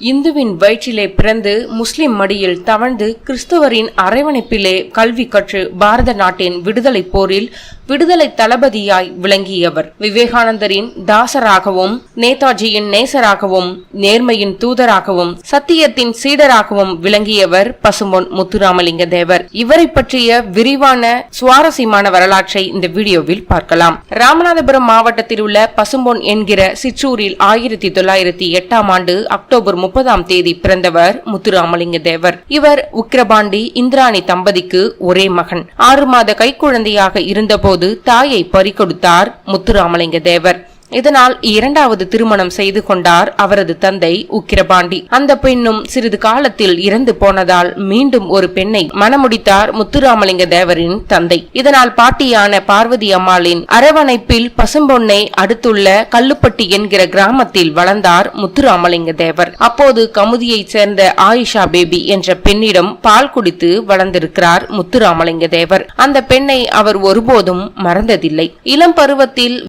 இந்துவின் வயிற்றிலே பிறந்து முஸ்லிம் மடியில் தவழ்ந்து கிறிஸ்துவரின் அரவணைப்பிலே கல்வி கற்று பாரத நாட்டின் விடுதலை போரில் விடுதலை தளபதியாய் விளங்கியவர். விவேகானந்தரின் தாசராகவும் நேதாஜியின் நேசராகவும் நேர்மையின் தூதராகவும் சத்தியத்தின் சீடராகவும் விளங்கியவர் பசும்பொன் முத்துராமலிங்க தேவர். இவரை பற்றிய விரிவான சுவாரஸ்யமான வரலாற்றை இந்த வீடியோவில் பார்க்கலாம். ராமநாதபுரம் மாவட்டத்தில் உள்ள பசும்பொன் என்கிற சிற்றூரில் ஆயிரத்தி தொள்ளாயிரத்தி எட்டாம் ஆண்டு அக்டோபர் முப்பதாம் தேதி பிறந்தவர் முத்துராமலிங்க தேவர். இவர் உக்கிரபாண்டி இந்திராணி தம்பதிக்கு ஒரே மகன். ஆறு மாத கைக்குழந்தையாக இருந்தபோது தாயை பறிகொடுத்தார் முத்துராமலிங்க தேவர். இதனால் இரண்டாவது திருமணம் செய்து கொண்டார் அவரது தந்தை உக்கிரபாண்டி. அந்த பெண்ணும் சிறிது காலத்தில் இறந்து போனதால் மீண்டும் ஒரு பெண்ணை மணமுடித்தார் முத்துராமலிங்க தேவரின் தந்தை. இதனால் பாட்டியான பார்வதி அம்மாளின் அரவணைப்பில் பசும்பொன்னை அடுத்துள்ள கல்லுப்பட்டி என்கிற கிராமத்தில் வளர்ந்தார் முத்துராமலிங்க தேவர். அப்போது கமுதியைச் சேர்ந்த ஆயிஷா பேபி என்ற பெண்ணிடம் பால் குடித்து வளர்ந்திருக்கிறார் முத்துராமலிங்க தேவர். அந்த பெண்ணை அவர் ஒருபோதும் மறந்ததில்லை. இளம் பருவத்தில்